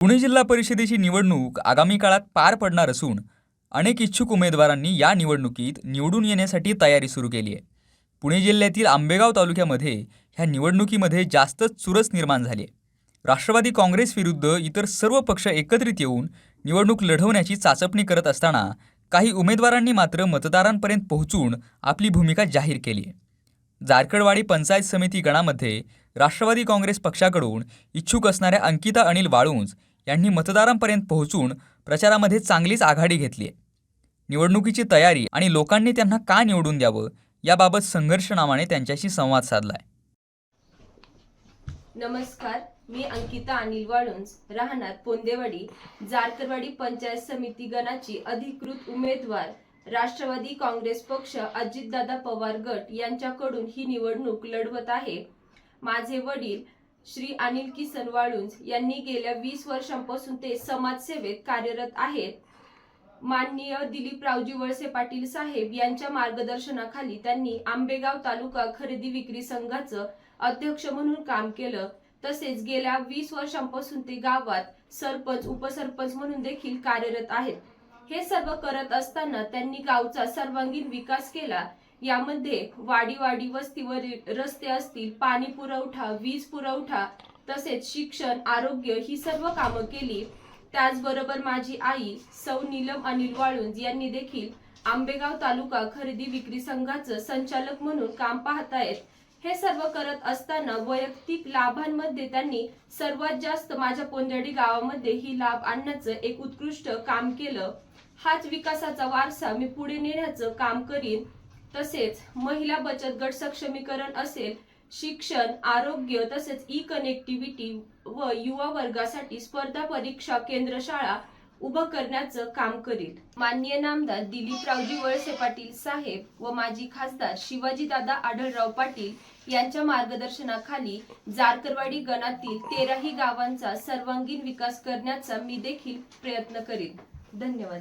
पुणे जिल्हा परिषदेची निवडणूक आगामी काळात पार पडणार असून अनेक इच्छुक उमेदवारांनी या निवडणुकीत निवडून येण्यासाठी तयारी सुरू केली आहे. पुणे जिल्ह्यातील आंबेगाव तालुक्यामध्ये ह्या निवडणुकीमध्ये जास्तच चुरस निर्माण झाली आहे. राष्ट्रवादी काँग्रेस विरुद्ध इतर सर्व पक्ष एकत्रित येऊन निवडणूक लढवण्याची चाचपणी करत असताना काही उमेदवारांनी मात्र मतदारांपर्यंत पोहोचून आपली भूमिका जाहीर केली आहे. जारकडवाडी पंचायत समिती गणामध्ये राष्ट्रवादी काँग्रेस पक्षाकडून इच्छुक असणाऱ्या अंकिता अनिल वाळुंज यांनी मतदारांपर्यंत पोहोचून प्रचारामध्ये चांगलीच आघाडी घेतली आहे. निवडणुकीची तयारी आणि लोकांनी त्यांना का निवडून द्यावं याबाबत संघर्ष नावाने त्यांच्याशी संवाद साधलाय. नमस्कार मी अंकिता अनिल वाळुंज राहणार पोंदेवाडी जारकरवाडी पंचायत समिती गणाची अधिकृत उमेदवार. राष्ट्रवादी काँग्रेस पक्ष अजितदादा पवार गट यांच्याकडून ही निवडणूक लढवत आहे. माझे वडील श्री अनिल किसन वाळुंज यांनी गेल्या वीस वर्षांपासून ते समाजसेवेत कार्यरत आहेत. माननीय दिलीपरावजी वळसे पाटील साहेब यांच्या मार्गदर्शनाखाली त्यांनी आंबेगाव तालुका खरेदी विक्री संघाचं अध्यक्ष म्हणून काम केलं. तसेच गेल्या वीस वर्षांपासून ते गावात सरपंच उपसरपंच म्हणून देखील कार्यरत आहेत. हे सर्व करत असताना त्यांनी गावचा सर्वांगीण विकास केला. यामध्ये वाडी वाडी वस्तीवरील रस्ते असतील पाणी पुरवठा वीज पुरवठा तसेच शिक्षण आरोग्य ही सर्व कामं केली. त्याचबरोबर माझी आई सौ नीलम अनिल वाळुंज यांनी देखील आंबेगाव तालुका खरेदी विक्री संघाचं संचालक म्हणून काम पाहतायत. हे सर्व करत असताना वैयक्तिक लाभांमध्ये त्यांनी सर्वात जास्त माझ्या पोंदेडी गावामध्ये ही लाभ आणण्याचं एक उत्कृष्ट काम केलं. हाच विकासाचा वारसा मी पुढे नेण्याचं काम करीन. तसेच महिला बचत गट सक्षमीकरण असेल शिक्षण आरोग्य तसेच ई कनेक्टिव्हिटी व युवा वर्गासाठी स्पर्धा परीक्षा केंद्र शाळा उभं करण्याचं काम करील. माननीय नामदार दिलीपरावजी वळसे पाटील साहेब व माजी खासदार शिवाजीदादा आढळराव पाटील यांच्या मार्गदर्शनाखाली जारकरवाडी गणातील तेराही गावांचा सर्वांगीण विकास करण्याचा मी देखील प्रयत्न करीन. धन्यवाद.